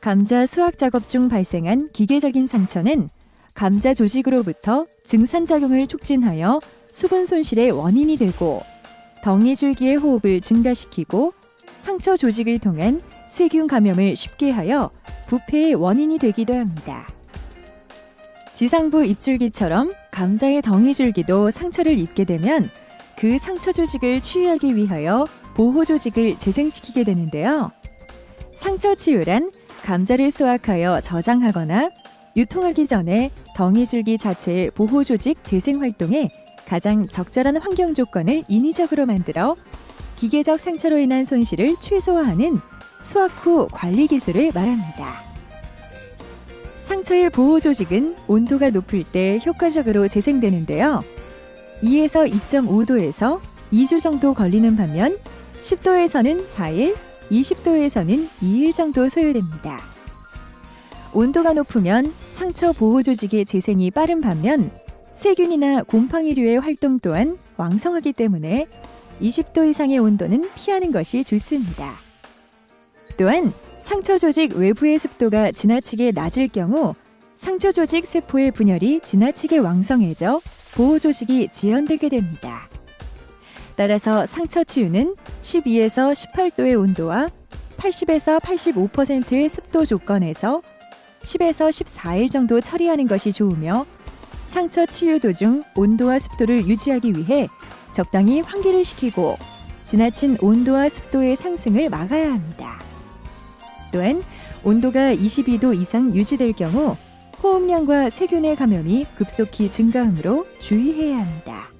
감자 수확 작업 중 발생한 기계적인 상처는 감자 조직으로부터 증산작용을 촉진하여 수분 손실의 원인이 되고 덩이 줄기의 호흡을 증가시키고 상처 조직을 통한 세균 감염을 쉽게 하여 부패의 원인이 되기도 합니다. 지상부 입줄기처럼 감자의 덩이 줄기도 상처를 입게 되면 그 상처 조직을 치유하기 위하여 보호 조직을 재생시키게 되는데요. 상처 치유란 감자를 수확하여 저장하거나 유통하기 전에 덩이 줄기 자체의 보호 조직 재생 활동에 가장 적절한 환경 조건을 인위적으로 만들어 기계적 상처로 인한 손실을 최소화하는 수확 후 관리 기술을 말합니다. 상처의 보호 조직은 온도가 높을 때 효과적으로 재생되는데요. 2에서 2.5도에서 2주 정도 걸리는 반면 10도에서는 4일, 20도에서는 2일 정도 소요됩니다. 온도가 높으면 상처 보호 조직의 재생이 빠른 반면 세균이나 곰팡이류의 활동 또한 왕성하기 때문에 20도 이상의 온도는 피하는 것이 좋습니다. 또한 상처 조직 외부의 습도가 지나치게 낮을 경우 상처 조직 세포의 분열이 지나치게 왕성해져 보호 조직이 지연되게 됩니다. 따라서 상처 치유는 12에서 18도의 온도와 80에서 85%의 습도 조건에서 10에서 14일 정도 처리하는 것이 좋으며 상처 치유 도중 온도와 습도를 유지하기 위해 적당히 환기를 시키고 지나친 온도와 습도의 상승을 막아야 합니다. 또한 온도가 22도 이상 유지될 경우 호흡량과 세균의 감염이 급속히 증가하므로 주의해야 합니다.